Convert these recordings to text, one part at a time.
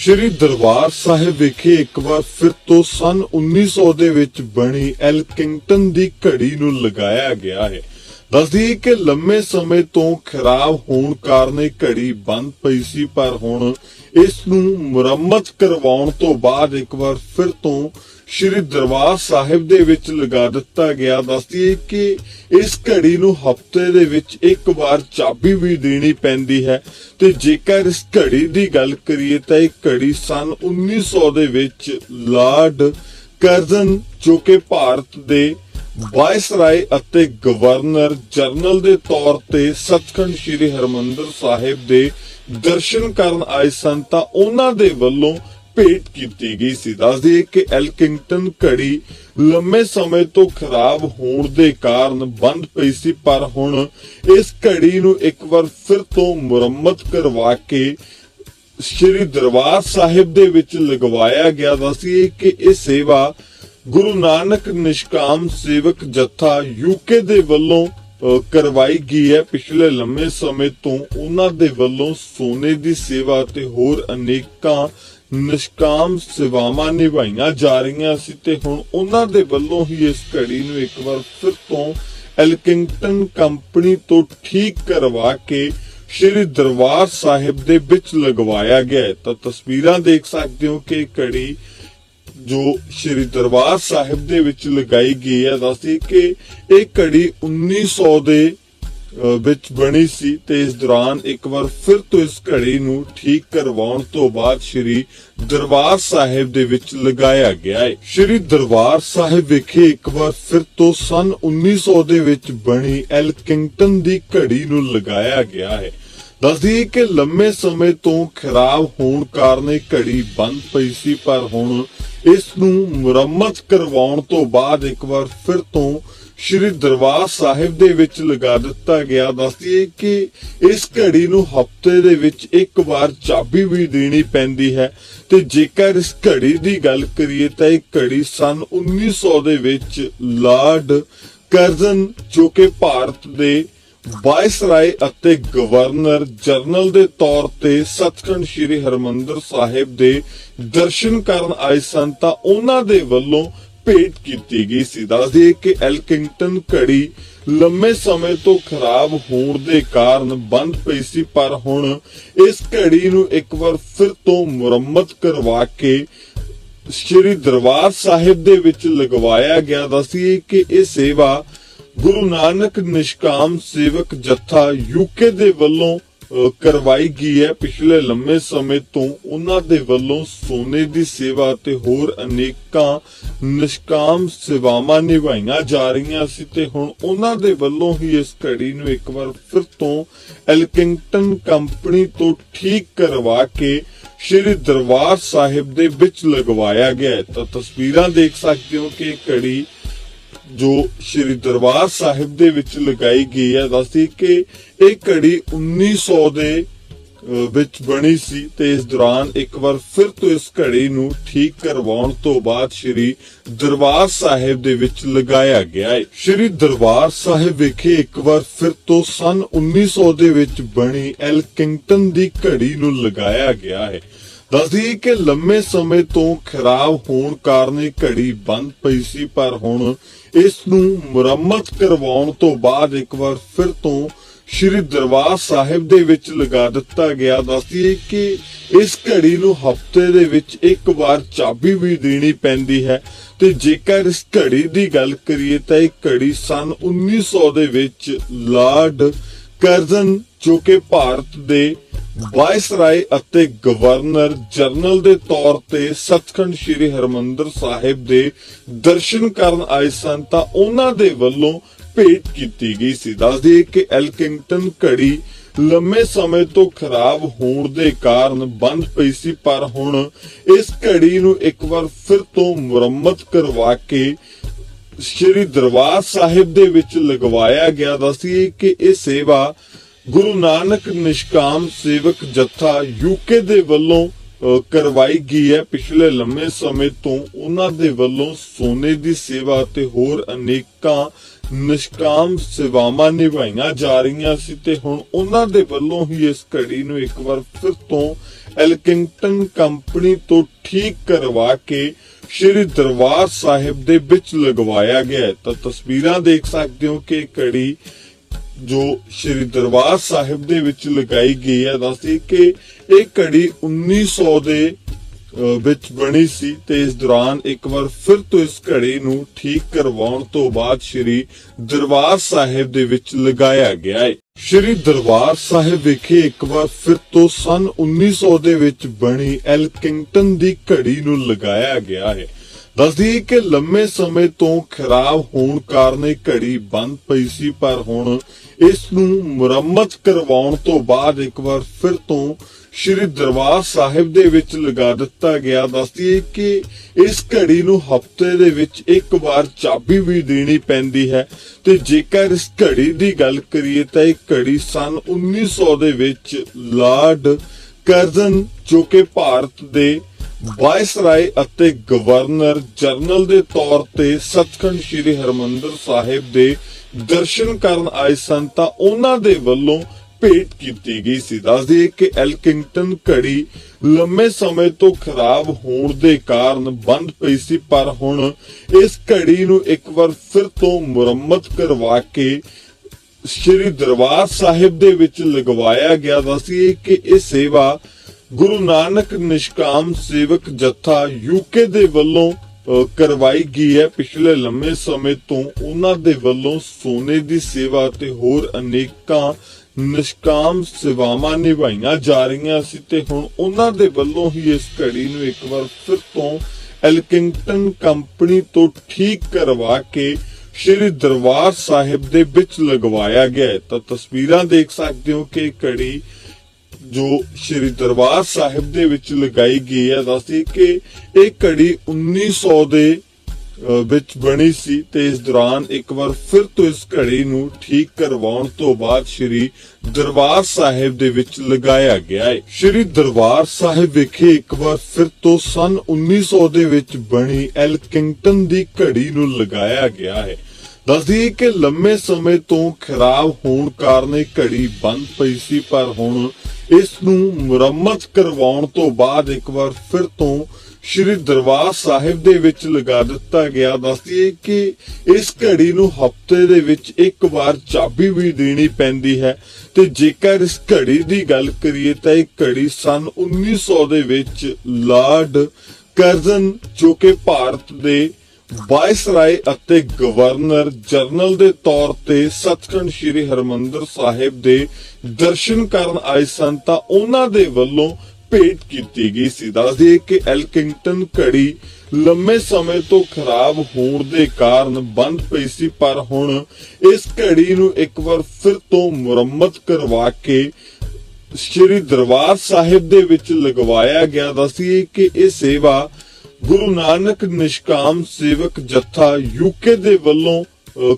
ਸ਼੍ਰੀ ਦਰਬਾਰ ਸਾਹਿਬ ਵਿਖੇ ਇੱਕ ਵਾਰ ਫਿਰ ਤੋਂ ਸਨ 1900 ਦੇ ਵਿੱਚ ਬਣੀ ਐਲਕਿੰਗਟਨ ਦੀ ਘੜੀ ਨੂੰ ਲਗਾਇਆ ਗਿਆ ਹੈ। ਦੱਸਦੀ ਕਿ ਲੰਮੇ ਸਮੇਂ ਤੋਂ ਖਰਾਬ ਹੋਣ ਕਾਰਨ ਇਹ ਘੜੀ ਬੰਦ ਪਈ ਸੀ, ਪਰ ਹੁਣ ਇਸ ਨੂੰ ਮੁਰੰਮਤ ਕਰਵਾਉਣ ਤੋਂ ਬਾਅਦ ਇੱਕ ਵਾਰ ਫਿਰ ਤੋਂ ਸ਼੍ਰੀ ਦਰਬਾਰ ਸਾਹਿਬ ਦੇ ਵਿੱਚ ਲਗਾ ਦਿੱਤਾ ਗਿਆ। ਦੱਸਦੀ ਹੈ ਕਿ ਇਸ ਘੜੀ ਨੂੰ ਹਫ਼ਤੇ ਦੇ ਵਿੱਚ ਇੱਕ ਵਾਰ ਚਾਬੀ ਵੀ ਦੇਣੀ ਪੈਂਦੀ ਹੈ। ਤੇ ਜੇਕਰ ਇਸ ਘੜੀ ਦੀ ਗੱਲ ਕਰੀਏ ਤਾਂ ਇਹ ਘੜੀ ਸਨ 1900 ਦੇ ਵਿੱਚ ਲਾਰਡ ਕਰਜ਼ਨ, ਜੋ ਕਿ ਭਾਰਤ ਦੇ ਵਾਇਸਰਾਏ ਅਤੇ ਗਵਰਨਰ ਜਨਰਲ ਦੇ ਤੌਰ ਤੇ ਸੱਚਖੰਡ ਸ੍ਰੀ ਹਰਮੰਦਰ ਸਾਹਿਬ ਦੇ ਦਰਸ਼ਨ ਕਰਨ ਆਏ ਸਨ, ਤਾਂ ਉਹਨਾਂ ਦੇ ਵੱਲੋਂ ਭੇਟ ਕੀਤੀ ਗਈ ਸੀ। ਦੱਸਦੀ ਹੈ ਕਿ ਐਲਕਿੰਗਟਨ ਘੜੀ ਲੰਮੇ ਸਮੇਂ ਤੋਂ ਖਰਾਬ ਹੋਣ ਦੇ ਕਾਰਨ ਬੰਦ ਪਈ ਸੀ, ਪਰ ਹੁਣ ਇਸ ਘੜੀ ਨੂੰ ਇੱਕ ਵਾਰ ਫਿਰ ਤੋਂ ਮੁਰੰਮਤ ਕਰਵਾ ਕੇ ਸ਼੍ਰੀ ਦਰਬਾਰ ਸਾਹਿਬ ਦੇ ਵਿੱਚ ਲਗਵਾਇਆ ਗਿਆ। ਦੱਸੀਏ ਕਿ ਇਹ ਸੇਵਾ ਗੁਰੂ ਨਾਨਕ ਨਿਸ਼ਕਾਮ ਸੇਵਕ ਜਥਾ ਯੂਕੇ ਦੇ ਵੱਲੋਂ ਕਰਵਾਈ ਗਈ ਹੈ। ਪਿਛਲੇ ਲੰਮੇ ਸਮੇਂ ਤੋਂ ਉਹਨਾਂ ਦੇ ਵੱਲੋਂ ਸੋਨੇ ਦੀ ਸੇਵਾ ਤੇ ਹੋਰ ਅਨੇਕਾਂ ਨਿਸ਼ਕਾਮ ਸੇਵਾਵਾਂ ਨਿਭਾਈਆਂ ਜਾ ਰਹੀਆਂ ਸੀ ਤੇ ਹੁਣ ਉਹਨਾਂ ਦੇ ਵੱਲੋਂ ਹੀ ਇਸ ਘੜੀ ਨੂੰ ਇੱਕ ਵਾਰ ਫਿਰ ਤੋਂ ਐਲਕਿੰਗਟਨ ਕੰਪਨੀ ਤੋਂ ਠੀਕ ਕਰਵਾ ਕੇ ਸ਼੍ਰੀ ਦਰਬਾਰ ਸਾਹਿਬ ਦੇ ਵਿੱਚ ਲਗਵਾਇਆ ਗਿਆ ਹੈ। ਤਾਂ ਤਸਵੀਰਾਂ ਦੇਖ ਸਕਦੇ ਹੋ ਕਿ ਘੜੀ ਜੋ ਸ਼੍ਰੀ ਦਰਬਾਰ ਸਾਹਿਬ ਦੇ ਵਿੱਚ ਲਗਾਈ ਗਈ ਹੈ, ਦੱਸਦੀ ਕਿ ਇਹ ਘੜੀ 1900 ਦੇ ਵਿੱਚ ਬਣੀ ਸੀ ਤੇ ਇਸ ਦੌਰਾਨ ਇੱਕ ਵਾਰ ਫਿਰ ਤੋਂ ਇਸ ਘੜੀ ਨੂੰ ਠੀਕ ਕਰਵਾਉਣ ਤੋਂ ਬਾਅਦ ਸ਼੍ਰੀ ਦਰਬਾਰ ਸਾਹਿਬ ਦੇ ਵਿੱਚ ਲਗਾਇਆ ਗਿਆ ਹੈ। ਸ਼੍ਰੀ ਦਰਬਾਰ ਸਾਹਿਬ ਵਿਖੇ ਇੱਕ ਵਾਰ ਫਿਰ ਤੋਂ ਸਨ 1900 ਦੇ ਵਿੱਚ ਬਣੀ ਐਲਕਿੰਗਟਨ ਦੀ ਘੜੀ ਨੂੰ ਲਗਾਇਆ ਗਿਆ ਹੈ। ਦੱਸਦੀ ਕਿ ਲੰਮੇ ਸਮੇਂ ਤੋਂ ਖਰਾਬ ਹੋਣ ਕਾਰਨ ਇਹ ਘੜੀ ਬੰਦ ਪਈ ਸੀ, ਪਰ ਹੁਣ ਇਸ ਨੂੰ ਮੁਰੰਮਤ ਕਰਵਾਉਣ ਤੋਂ ਬਾਅਦ ਇੱਕ ਵਾਰ ਫਿਰ ਤੋਂ ਸ਼੍ਰੀ ਦਰਬਾਰ ਸਾਹਿਬ ਦੇ ਵਿੱਚ ਲਗਾ ਦਿੱਤਾ ਗਿਆ। ਦੱਸਦੀ ਹੈ ਕਿ ਇਸ ਘੜੀ ਨੂੰ ਹਫ਼ਤੇ ਦੇ ਵਿੱਚ ਇੱਕ ਵਾਰ ਚਾਬੀ ਵੀ ਦੇਣੀ ਪੈਂਦੀ ਹੈ। ਤੇ ਜੇਕਰ ਇਸ ਘੜੀ ਦੀ ਗੱਲ ਕਰੀਏ ਤਾਂ ਇਹ ਘੜੀ ਸਨ 1900 ਦੇ ਵਿੱਚ ਲਾਰਡ ਕਰਜ਼ਨ, ਜੋ ਕਿ ਭਾਰਤ ਦੇ ਵਾਇਸਰਾਏ ਅਤੇ ਗਵਰਨਰ ਜਨਰਲ ਦੇ ਤੌਰ ਤੇ ਸਤਖੰਡ ਸ੍ਰੀ ਹਰਮੰਦਰ ਸਾਹਿਬ ਦੇ ਦਰਸ਼ਨ ਕਰਨ ਆਏ ਸਨ, ਤਾਂ ਉਹਨਾਂ ਦੇ ਵੱਲੋਂ ਭੇਟ ਕੀਤੀ ਗਈ ਸੀ। ਦੱਸਦੇ ਕਿ ਐਲਕਿੰਗਟਨ ਘੜੀ ਲੰਮੇ ਸਮੇਂ ਤੋਂ ਖਰਾਬ ਹੋਣ ਦੇ ਕਾਰਨ ਬੰਦ ਪਈ ਸੀ, ਪਰ ਹੁਣ ਇਸ ਘੜੀ ਨੂੰ ਇੱਕ ਵਾਰ ਫਿਰ ਤੋਂ ਮੁਰੰਮਤ ਕਰਵਾ ਕੇ ਸ਼੍ਰੀ ਦਰਬਾਰ ਸਾਹਿਬ ਦੇ ਵਿੱਚ ਲਗਵਾਇਆ ਗਿਆ। ਦੱਸੀਏ ਕਿ ਇਹ ਸੇਵਾ ਗੁਰੂ ਨਾਨਕ ਨਿਸ਼ਕਾਮ ਸੇਵਕ ਜਥਾ ਯੂਕੇ ਦੇ ਵੱਲੋਂ ਕਰਵਾਈ ਗਈ ਹੈ। ਪਿਛਲੇ ਲੰਮੇ ਸਮੇਂ ਤੋਂ ਉਹਨਾਂ ਦੇ ਵੱਲੋਂ ਸੋਨੇ ਦੀ ਸੇਵਾ ਤੇ ਹੋਰ ਅਨੇਕਾਂ ਨਿਸ਼ਕਾਮ ਸੇਵਾਵਾਂ ਨਿਭਾਈਆਂ ਜਾ ਰਹੀਆਂ ਸੀ ਤੇ ਹੁਣ ਉਹਨਾਂ ਦੇ ਵੱਲੋਂ ਹੀ ਇਸ ਘੜੀ ਨੂੰ ਇੱਕ ਵਾਰ ਫਿਰ ਤੋਂ ਐਲਕਿੰਗਟਨ ਕੰਪਨੀ ਤੋਂ ਠੀਕ ਕਰਵਾ ਕੇ ਸ਼੍ਰੀ ਦਰਬਾਰ ਸਾਹਿਬ ਦੇ ਵਿੱਚ ਲਗਵਾਇਆ ਗਿਆ ਹੈ। ਤਾਂ ਤਸਵੀਰਾਂ ਦੇਖ ਸਕਦੇ ਹੋ ਕਿ ਘੜੀ ਜੋ ਸ਼੍ਰੀ ਦਰਬਾਰ ਸਾਹਿਬ ਦੇ ਵਿੱਚ ਲਗਾਈ ਗਈ ਹੈ ਦੱਸਦੀ ਕਿ ਇਹ ਘੜੀ 1900 ਦੇ ਅਹ, ਵਿੱਚ ਬਣੀ ਸੀ ਤੇ ਇਸ ਦੌਰਾਨ ਇੱਕ ਵਾਰ ਫਿਰ ਤੋਂ ਇਸ ਘੜੀ ਨੂੰ ਠੀਕ ਕਰਵਾਉਣ ਤੋਂ ਬਾਅਦ ਸ਼੍ਰੀ ਦਰਬਾਰ ਸਾਹਿਬ ਦੇ ਵਿੱਚ ਲਗਾਇਆ ਗਿਆ ਹੈ। ਸ਼੍ਰੀ ਦਰਬਾਰ ਸਾਹਿਬ ਵਿਖੇ ਇੱਕ ਵਾਰ ਫਿਰ ਤੋਂ ਸਨ 1900 ਦੇ ਵਿੱਚ ਬਣੀ ਐਲਕਿੰਗਟਨ ਦੀ ਘੜੀ ਨੂੰ ਲਗਾਇਆ ਗਿਆ ਹੈ। ਦੱਸਦੀ ਹੈ ਕਿ ਲੰਮੇ ਸਮੇਂ ਤੋਂ ਖਰਾਬ ਹੋਣ ਕਾਰਨ ਇਹ ਘੜੀ ਬੰਦ ਪਈ ਸੀ, ਪਰ ਹੁਣ ਇਸ ਨੂੰ ਮੁਰੰਮਤ ਕਰਵਾਉਣ ਤੋਂ ਬਾਅਦ ਇੱਕ ਵਾਰ ਫਿਰ ਤੋਂ ਸ਼੍ਰੀ ਦਰਬਾਰ ਸਾਹਿਬ ਦੇ ਵਿੱਚ ਲਗਾ ਦਿੱਤਾ ਗਿਆ। ਦੱਸਦੀ ਹੈ ਕਿ ਇਸ ਘੜੀ ਨੂੰ ਹਫ਼ਤੇ ਦੇ ਵਿੱਚ ਇੱਕ ਵਾਰ ਚਾਬੀ ਵੀ ਦੇਣੀ ਪੈਂਦੀ ਹੈ ਤੇ ਜੇਕਰ ਇਸ ਘੜੀ ਦੀ ਗੱਲ ਕਰੀਏ ਤਾਂ ਇਹ ਘੜੀ ਸਨ 1900 ਦੇ ਵਿੱਚ ਲਾਰਡ ਕਰਜ਼ਨ, ਜੋ ਕਿ ਭਾਰਤ ਦੇ ਵਾਇਸਰਾਏ ਅਤੇ ਗਵਰਨਰ ਜਨਰਲ ਦੇ ਤੌਰ ਤੇ ਸਤਖੰਡ ਸ੍ਰੀ ਹਰਮੰਦਰ ਸਾਹਿਬ ਦੇ ਦਰਸ਼ਨ ਕਰਨ ਆਏ ਸਨ ਤਾਂ ਉਹਨਾਂ ਦੇ ਵੱਲੋਂ ਭੇਟ ਕੀਤੀ ਗਈ ਸੀ। ਦੱਸਦੀ ਕਿ ਐਲਕਿੰਗਟਨ ਘੜੀ ਲੰਮੇ ਸਮੇਂ ਤੋਂ ਖਰਾਬ ਹੋਣ ਦੇ ਕਾਰਨ ਬੰਦ ਪਈ ਸੀ, ਪਰ ਹੁਣ ਇਸ ਘੜੀ ਨੂੰ ਇੱਕ ਵਾਰ ਫਿਰ ਤੋਂ ਮੁਰੰਮਤ ਕਰਵਾ ਕੇ ਸ਼੍ਰੀ ਦਰਬਾਰ ਸਾਹਿਬ ਦੇ ਵਿੱਚ ਲਗਵਾਇਆ ਗਿਆ। ਦੱਸੀਏ ਕਿ ਇਹ ਸੇਵਾ ਗੁਰੂ ਨਾਨਕ ਨਿਸ਼ਕਾਮ ਸੇਵਕ ਜਥਾ ਯੂਕੇ ਦੇ ਵੱਲੋਂ ਕਰਵਾਈ ਗਈ ਹੈ। ਪਿਛਲੇ ਲੰਮੇ ਸਮੇਂ ਤੋਂ ਉਹਨਾਂ ਦੇ ਵੱਲੋਂ ਸੋਨੇ ਦੀ ਸੇਵਾ ਤੇ ਹੋਰ ਅਨੇਕਾਂ ਨਿਸ਼ਕਾਮ ਸੇਵਾਵਾਂ ਨਿਭਾਈਆਂ ਜਾ ਰਹੀਆਂ ਸੀ ਤੇ ਹੁਣ ਉਹਨਾਂ ਦੇ ਵੱਲੋਂ ਹੀ ਇਸ ਘੜੀ ਨੂੰ ਇੱਕ ਵਾਰ ਫਿਰ ਤੋਂ ਐਲਕਿੰਗਟਨ ਕੰਪਨੀ ਤੋਂ ਠੀਕ ਕਰਵਾ ਕੇ ਸ਼੍ਰੀ ਦਰਬਾਰ ਸਾਹਿਬ ਦੇ ਵਿੱਚ ਲਗਵਾਇਆ ਗਿਆ ਹੈ। ਤਾਂ ਤਸਵੀਰਾਂ ਦੇਖ ਸਕਦੇ ਹੋ ਕਿ ਘੜੀ ਜੋ ਸ਼੍ਰੀ ਦਰਬਾਰ ਸਾਹਿਬ ਦੇ ਵਿੱਚ ਲਗਾਈ ਗਈ ਹੈ ਦੱਸਦੀ ਕਿ ਇਹ ਘੜੀ 1900 ਦੇ ਅਹ, ਵਿੱਚ ਬਣੀ ਸੀ ਤੇ ਇਸ ਦੌਰਾਨ ਇੱਕ ਵਾਰ ਫਿਰ ਤੋਂ ਇਸ ਘੜੀ ਨੂੰ ਠੀਕ ਕਰਵਾਉਣ ਤੋਂ ਬਾਅਦ ਸ਼੍ਰੀ ਦਰਬਾਰ ਸਾਹਿਬ ਦੇ ਵਿੱਚ ਲਗਾਇਆ ਗਿਆ ਹੈ। ਸ਼੍ਰੀ ਦਰਬਾਰ ਸਾਹਿਬ ਵਿਖੇ ਇੱਕ ਵਾਰ ਫਿਰ ਤੋਂ ਸਨ 1900 ਦੇ ਵਿੱਚ ਬਣੀ ਐਲਕਿੰਗਟਨ ਦੀ ਘੜੀ ਨੂੰ ਲਗਾਇਆ ਗਿਆ ਹੈ। ਦੱਸਦੀ ਕਿ ਲੰਮੇ ਸਮੇਂ ਤੋਂ ਖਰਾਬ ਹੋਣ ਕਾਰਨ ਇਹ ਘੜੀ ਬੰਦ ਪਈ ਸੀ ਪਰ ਹੁਣ ਇਸ ਨੂੰ ਮੁਰੰਮਤ ਕਰਵਾਉਣ ਤੋਂ ਬਾਅਦ ਇੱਕ ਵਾਰ ਫਿਰ ਤੋਂ ਸ਼੍ਰੀ ਦਰਬਾਰ ਸਾਹਿਬ ਦੇ ਵਿੱਚ ਲਗਾ ਦਿੱਤਾ ਗਿਆ। ਦੱਸਦੀ ਹੈ ਕਿ ਇਸ ਘੜੀ ਨੂੰ ਹਫ਼ਤੇ ਦੇ ਵਿੱਚ ਇੱਕ ਵਾਰ ਚਾਬੀ ਵੀ ਦੇਣੀ ਪੈਂਦੀ ਹੈ। ਤੇ ਜੇਕਰ ਇਸ ਘੜੀ ਦੀ ਗੱਲ ਕਰੀਏ ਤਾਂ ਇਹ ਘੜੀ ਸਨ 1900 ਦੇ ਵਿੱਚ ਲਾਰਡ ਕਰਜ਼ਨ, ਜੋ ਕਿ ਭਾਰਤ ਦੇ ਵਾਇਸਰਾਏ ਅਤੇ ਗਵਰਨਰ ਜਨਰਲ ਦੇ ਤੌਰ ਤੇ ਸੱਚਖੰਡ ਸ੍ਰੀ ਹਰਮੰਦਰ ਸਾਹਿਬ ਦੇ ਦਰਸ਼ਨ ਕਰਨ ਆਏ ਸਨ ਤਾਂ ਉਹਨਾਂ ਦੇ ਵੱਲੋਂ ਭੇਟ ਕੀਤੀ ਗਈ ਸੀ। ਦੱਸਦੀ ਹੈ ਕਿ ਐਲਕਿੰਗਟਨ ਘੜੀ ਲੰਮੇ ਸਮੇਂ ਤੋਂ ਖਰਾਬ ਹੋਣ ਦੇ ਕਾਰਨ ਬੰਦ ਪਈ ਸੀ, ਪਰ ਹੁਣ ਇਸ ਘੜੀ ਨੂੰ ਇੱਕ ਵਾਰ ਫਿਰ ਤੋਂ ਮੁਰੰਮਤ ਕਰਵਾ ਕੇ ਸ਼੍ਰੀ ਦਰਬਾਰ ਸਾਹਿਬ ਦੇ ਵਿੱਚ ਲਗਵਾਇਆ ਗਿਆ। ਦੱਸੀਏ ਕਿ ਇਹ ਸੇਵਾ ਗੁਰੂ ਨਾਨਕ ਨਿਸ਼ਕਾਮ ਸੇਵਕ ਜਥਾ ਯੂਕੇ ਦੇ ਵੱਲੋਂ ਅਹ, ਕਰਵਾਈ ਗਈ ਹੈ। ਪਿਛਲੇ ਲੰਮੇ ਸਮੇਂ ਤੋਂ ਉਹਨਾਂ ਦੇ ਵੱਲੋਂ ਸੋਨੇ ਦੀ ਸੇਵਾ ਤੇ ਹੋਰ ਅਨੇਕਾਂ ਨਿਸ਼ਕਾਮ ਸੇਵਾਵਾਂ ਨਿਭਾਈਆਂ ਜਾ ਰਹੀਆਂ ਸੀ ਤੇ ਹੁਣ ਉਹਨਾਂ ਦੇ ਵੱਲੋਂ ਹੀ ਇਸ ਘੜੀ ਨੂੰ ਇੱਕ ਵਾਰ ਫਿਰ ਤੋਂ ਐਲਕਿੰਗਟਨ ਕੰਪਨੀ ਤੋਂ ਠੀਕ ਕਰਵਾ ਕੇ ਸ਼੍ਰੀ ਦਰਬਾਰ ਸਾਹਿਬ ਦੇ ਵਿੱਚ ਲਗਵਾਇਆ ਗਿਆ ਹੈ। ਤਾਂ ਤਸਵੀਰਾਂ ਦੇਖ ਸਕਦੇ ਹੋ ਕਿ ਘੜੀ ਜੋ ਸ਼੍ਰੀ ਦਰਬਾਰ ਸਾਹਿਬ ਦੇ ਵਿੱਚ ਲਗਾਈ ਗਈ ਹੈ ਦੱਸਦੀ ਕਿ ਇਹ ਘੜੀ 1900 ਦੇ ਅਹ, ਵਿੱਚ ਬਣੀ ਸੀ ਤੇ ਇਸ ਦੌਰਾਨ ਇੱਕ ਵਾਰ ਫਿਰ ਤੋਂ ਇਸ ਘੜੀ ਨੂੰ ਠੀਕ ਕਰਵਾਉਣ ਤੋਂ ਬਾਅਦ ਸ਼੍ਰੀ ਦਰਬਾਰ ਸਾਹਿਬ ਦੇ ਵਿੱਚ ਲਗਾਇਆ ਗਿਆ ਹੈ। ਸ਼੍ਰੀ ਦਰਬਾਰ ਸਾਹਿਬ ਵਿਖੇ ਇੱਕ ਵਾਰ ਫਿਰ ਤੋਂ ਸਨ 1900 ਦੇ ਵਿੱਚ ਬਣੀ ਐਲਕਿੰਗਟਨ ਦੀ ਘੜੀ ਨੂੰ ਲਗਾਇਆ ਗਿਆ ਹੈ। ਦੱਸਦੀ ਹੈ ਕਿ ਲੰਮੇ ਸਮੇਂ ਤੋਂ ਖਰਾਬ ਹੋਣ ਕਾਰਨ ਇਹ ਘੜੀ ਬੰਦ ਪਈ ਸੀ ਪਰ ਹੁਣ ਇਸ ਨੂੰ ਮੁਰੰਮਤ ਕਰਵਾਉਣ ਤੋਂ ਬਾਅਦ ਇੱਕ ਵਾਰ ਫਿਰ ਤੋਂ ਸ਼੍ਰੀ ਦਰਬਾਰ ਸਾਹਿਬ ਦੇ ਵਿੱਚ ਲਗਾ ਦਿੱਤਾ ਗਿਆ। ਦੱਸਦੀ ਕਿ ਇਸ ਘੜੀ ਨੂੰ ਹਫ਼ਤੇ ਦੇ ਵਿੱਚ ਇੱਕ ਵਾਰ ਚਾਬੀ ਵੀ ਦੇਣੀ ਪੈਂਦੀ ਹੈ। ਤੇ ਜੇਕਰ ਇਸ ਘੜੀ ਦੀ ਗੱਲ ਕਰੀਏ ਤਾਂ ਇਹ ਘੜੀ ਸਨ 1900 ਦੇ ਵਿੱਚ ਲਾਰਡ ਕਰਜ਼ਨ ਜੋ ਕਿ ਭਾਰਤ ਦੇ ਵਾਇਸਰਾਏ ਅਤੇ ਗਵਰਨਰ ਜਨਰਲ ਦੇ ਤੌਰ ਤੇ ਸੱਚਖੰਡ ਸ੍ਰੀ ਹਰਮੰਦਰ ਸਾਹਿਬ ਦੇ ਦਰਸ਼ਨ ਕਰਨ ਆਏ ਸਨ ਤਾਂ ਉਹਨਾਂ ਦੇ ਵੱਲੋਂ ਭੇਟ ਕੀਤੀ ਗਈ ਸੀ। ਦੱਸਦੀ ਕਿ ਐਲਕਿੰਗਟਨ ਘੜੀ ਲੰਮੇ ਸਮੇਂ ਤੋਂ ਖਰਾਬ ਹੋਣ ਦੇ ਕਾਰਨ ਬੰਦ ਪਈ ਸੀ, ਪਰ ਹੁਣ ਇਸ ਘੜੀ ਨੂੰ ਇੱਕ ਵਾਰ ਫਿਰ ਤੋਂ ਮੁਰੰਮਤ ਕਰਵਾ ਕੇ ਸ਼੍ਰੀ ਦਰਬਾਰ ਸਾਹਿਬ ਦੇ ਵਿੱਚ ਲਗਵਾਇਆ ਗਿਆ। ਦੱਸੀਏ ਕਿ ਇਹ ਸੇਵਾ ਗੁਰੂ ਨਾਨਕ ਨਿਸ਼ਕਾਮ ਸੇਵਕ ਜਥਾ ਯੂਕੇ ਦੇ ਵੱਲੋਂ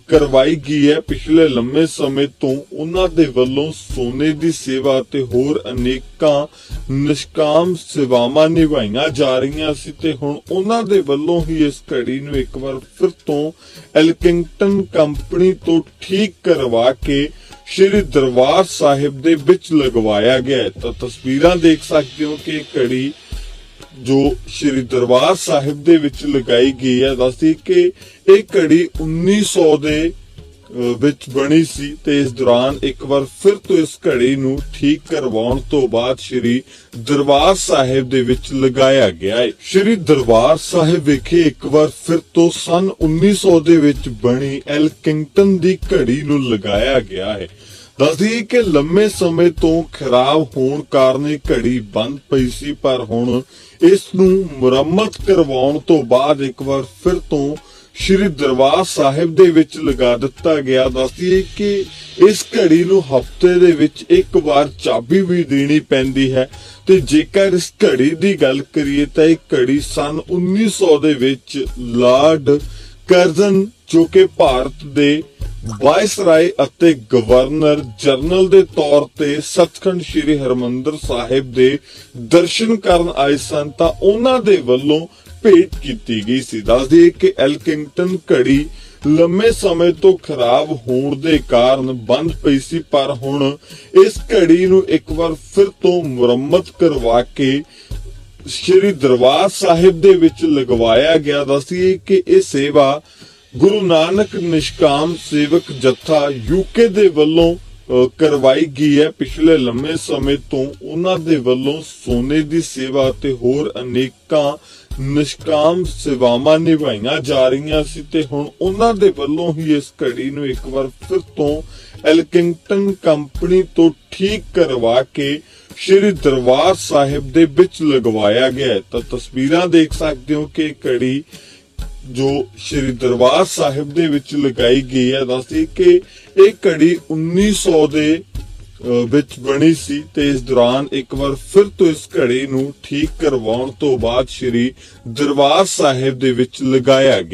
ਕਰਵਾਈ ਗਈ ਹੈ। ਪਿਛਲੇ ਲੰਮੇ ਸਮੇਂ ਤੋਂ ਉਹਨਾਂ ਦੇ ਵੱਲੋਂ ਸੋਨੇ ਦੀ ਸੇਵਾ ਤੇ ਹੋਰ ਅਨੇਕਾਂ ਨਿਸ਼ਕਾਮ ਸੇਵਾਵਾਂ ਨਿਭਾਈਆਂ ਜਾ ਰਹੀਆਂ ਸੀ ਤੇ ਹੁਣ ਉਹਨਾਂ ਦੇ ਵੱਲੋਂ ਹੀ ਇਸ ਘੜੀ ਨੂੰ ਇੱਕ ਵਾਰ ਫਿਰ ਤੋਂ ਐਲਕਿੰਗਟਨ ਕੰਪਨੀ ਤੋਂ ਠੀਕ ਕਰਵਾ ਕੇ ਸ਼੍ਰੀ ਦਰਬਾਰ ਸਾਹਿਬ ਦੇ ਵਿੱਚ ਲਗਵਾਇਆ ਗਿਆ ਤਾਂ ਤਸਵੀਰਾਂ ਦੇਖ ਸਕਦੇ ਹੋ ਕਿ ਘੜੀ ਜੋ ਸ਼੍ਰੀ ਦਰਬਾਰ ਸਾਹਿਬ ਦੇ ਵਿੱਚ ਲਗਾਈ ਗਈ ਹੈ ਦੱਸਦੀ ਕਿ ਇਹ ਘੜੀ 1900 ਦੇ ਅਹ, ਵਿੱਚ ਬਣੀ ਸੀ ਤੇ ਇਸ ਦੌਰਾਨ ਇੱਕ ਵਾਰ ਫਿਰ ਤੋਂ ਇਸ ਘੜੀ ਨੂੰ ਠੀਕ ਕਰਵਾਉਣ ਤੋਂ ਬਾਅਦ ਸ਼੍ਰੀ ਦਰਬਾਰ ਸਾਹਿਬ ਦੇ ਵਿੱਚ ਲਗਾਇਆ ਗਿਆ ਹੈ। ਸ਼੍ਰੀ ਦਰਬਾਰ ਸਾਹਿਬ ਵਿਖੇ ਇੱਕ ਵਾਰ ਫਿਰ ਤੋਂ ਸਨ 1900 ਦੇ ਵਿੱਚ ਬਣੀ ਐਲਕਿੰਗਟਨ ਦੀ ਘੜੀ ਨੂੰ ਲਗਾਇਆ ਗਿਆ ਹੈ। ਦੱਸਦੀ ਹੈ ਕਿ ਲੰਮੇ ਸਮੇਂ ਤੋਂ ਖਰਾਬ ਹੋਣ ਕਾਰਨ ਇਹ ਘੜੀ ਬੰਦ ਪਈ ਸੀ, ਪਰ ਹੁਣ ਇਸ ਨੂੰ ਮੁਰੰਮਤ ਕਰਵਾਉਣ ਤੋਂ ਬਾਅਦ ਇੱਕ ਵਾਰ ਫਿਰ ਤੋਂ ਸ਼੍ਰੀ ਦਰਬਾਰ ਸਾਹਿਬ ਦੇ ਵਿੱਚ ਲਗਾ ਦਿੱਤਾ ਗਿਆ। ਦੱਸਦੀ ਹੈ ਕਿ ਇਸ ਘੜੀ ਨੂੰ ਹਫ਼ਤੇ ਦੇ ਵਿੱਚ ਇੱਕ ਵਾਰ ਚਾਬੀ ਵੀ ਦੇਣੀ ਪੈਂਦੀ ਹੈ। ਤੇ ਜੇਕਰ ਇਸ ਘੜੀ ਦੀ ਗੱਲ ਕਰੀਏ ਤਾਂ ਇਹ ਘੜੀ ਸਨ 1900 ਦੇ ਵਿੱਚ ਲਾਰਡ ਕਰਜ਼ਨ, ਜੋ ਕਿ ਭਾਰਤ ਦੇ ਵਾਇਸਰਾਏ ਅਤੇ ਗਵਰਨਰ ਜਨਰਲ ਦੇ ਤੌਰ ਤੇ ਸੱਚਖੰਡ ਸ੍ਰੀ ਹਰਮੰਦਰ ਸਾਹਿਬ ਦੇ ਦਰਸ਼ਨ ਕਰਨ ਆਏ ਸਨ ਤਾਂ ਉਹਨਾਂ ਦੇ ਵੱਲੋਂ ਭੇਟ ਕੀਤੀ ਗਈ ਸੀ। ਦੱਸਦੀ ਕਿ ਐਲਕਿੰਗਟਨ ਘੜੀ ਲੰਮੇ ਸਮੇਂ ਤੋਂ ਖਰਾਬ ਹੋਣ ਦੇ ਕਾਰਨ ਬੰਦ ਪਈ ਸੀ, ਪਰ ਹੁਣ ਇਸ ਘੜੀ ਨੂੰ ਇੱਕ ਵਾਰ ਫਿਰ ਤੋਂ ਮੁਰੰਮਤ ਕਰਵਾ ਕੇ ਸ਼੍ਰੀ ਦਰਬਾਰ ਸਾਹਿਬ ਦੇ ਵਿੱਚ ਲਗਵਾਇਆ ਗਿਆ। ਦੱਸੀਏ ਕਿ ਇਹ ਸੇਵਾ ਗੁਰੂ ਨਾਨਕ ਨਿਸ਼ਕਾਮ ਸੇਵਕ ਜਥਾ ਯੂਕੇ ਦੇ ਵੱਲੋਂ ਕਰਵਾਈ ਗਈ ਹੈ। ਪਿਛਲੇ ਲੰਮੇ ਸਮੇਂ ਤੋਂ ਉਹਨਾਂ ਦੇ ਵੱਲੋਂ ਸੋਨੇ ਦੀ ਸੇਵਾ ਤੇ ਹੋਰ ਅਨੇਕਾਂ ਨਿਸ਼ਕਾਮ ਸੇਵਾਵਾਂ ਨਿਭਾਈਆਂ ਜਾ ਰਹੀਆਂ ਸੀ ਤੇ ਹੁਣ ਉਹਨਾਂ ਦੇ ਵੱਲੋਂ ਹੀ ਇਸ ਘੜੀ ਨੂੰ ਇੱਕ ਵਾਰ ਫਿਰ ਤੋਂ ਐਲਕਿੰਗਟਨ ਕੰਪਨੀ ਤੋਂ ਠੀਕ ਕਰਵਾ ਕੇ ਸ਼੍ਰੀ ਦਰਬਾਰ ਸਾਹਿਬ ਦੇ ਵਿੱਚ ਲਗਵਾਇਆ ਗਿਆ ਤਾਂ ਤਸਵੀਰਾਂ ਦੇਖ ਸਕਦੇ ਹੋ ਕਿ ਘੜੀ ਜੋ ਸ਼੍ਰੀ ਦਰਬਾਰ ਸਾਹਿਬ ਦੇ ਵਿੱਚ ਲਗਾਈ ਗਈ ਹੈ ਦੱਸਦੀ ਕਿ ਇਹ ਘੜੀ 1900 ਦੇ ਅਹ, ਵਿੱਚ ਬਣੀ ਸੀ ਤੇ ਇਸ ਦੌਰਾਨ ਇੱਕ ਵਾਰ ਫਿਰ ਤੋਂ ਇਸ ਘੜੀ ਨੂੰ ਠੀਕ ਕਰਵਾਉਣ ਤੋਂ ਬਾਅਦ ਸ਼੍ਰੀ ਦਰਬਾਰ ਸਾਹਿਬ ਦੇ ਵਿੱਚ ਲਗਾਇਆ ਗਿਆ।